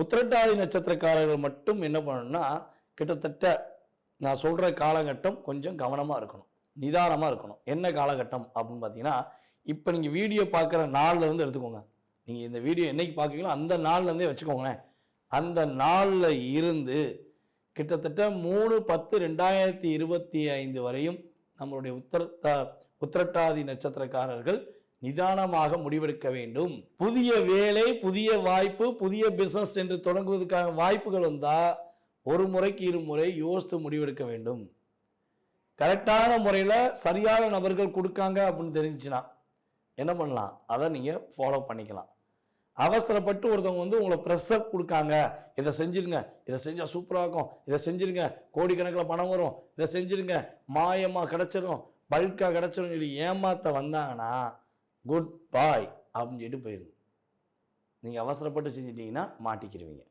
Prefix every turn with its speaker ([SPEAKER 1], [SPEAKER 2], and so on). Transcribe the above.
[SPEAKER 1] உத்திரட்டாதி நட்சத்திரக்காரர்கள் மட்டும் என்ன பண்ணணும்னா கிட்டத்தட்ட நான் சொல்கிற காலகட்டம் கொஞ்சம் கவனமாக இருக்கணும் நிதானமாக இருக்கணும். என்ன காலகட்டம் அப்படின்னு பார்த்தீங்கன்னா இப்போ நீங்கள் வீடியோ பார்க்குற நாள்லேருந்து எடுத்துக்கோங்க. நீங்கள் இந்த வீடியோ என்றைக்கு பார்க்குறீங்களோ அந்த நாள்லேருந்தே வச்சுக்கோங்களேன். அந்த நாளில் இருந்து கிட்டத்தட்ட மூணு பத்து ரெண்டாயிரத்தி இருபத்தி ஐந்து வரையும் நம்மளுடைய உத்தர உத்திரட்டாதி நட்சத்திரக்காரர்கள் நிதானமாக முடிவெடுக்க வேண்டும். புதிய வேலை புதிய வாய்ப்பு புதிய பிசினஸ் என்று தொடங்குவதற்கான வாய்ப்புகள் வந்தால் ஒரு முறைக்கு இரு முறை யோசித்து முடிவெடுக்க வேண்டும். கரெக்டான முறையில் சரியான நபர்கள் கொடுக்காங்க அப்படின்னு தெரிஞ்சுன்னா என்ன பண்ணலாம்? அதை நீங்கள் ஃபாலோ பண்ணிக்கலாம். அவசரப்பட்டு ஒருத்தவங்க வந்து உங்களை ப்ரெஷர் கொடுக்காங்க. இதை செஞ்சிருங்க. இதை செஞ்சால் சூப்பராக இருக்கும். இதை செஞ்சிருங்க. கோடிக்கணக்கில் பணம் வரும். இதை செஞ்சிருங்க. மாயமாக கிடச்சிரும். பல்காக கிடச்சிரும் சொல்லி ஏமாற்ற வந்தாங்கன்னா குட் பாய் அப்படின்னு சொல்லிட்டு போயிருங்க நீங்கள் அவசரப்பட்டு செஞ்சிட்டிங்கன்னா மாட்டிக்கிருவீங்க.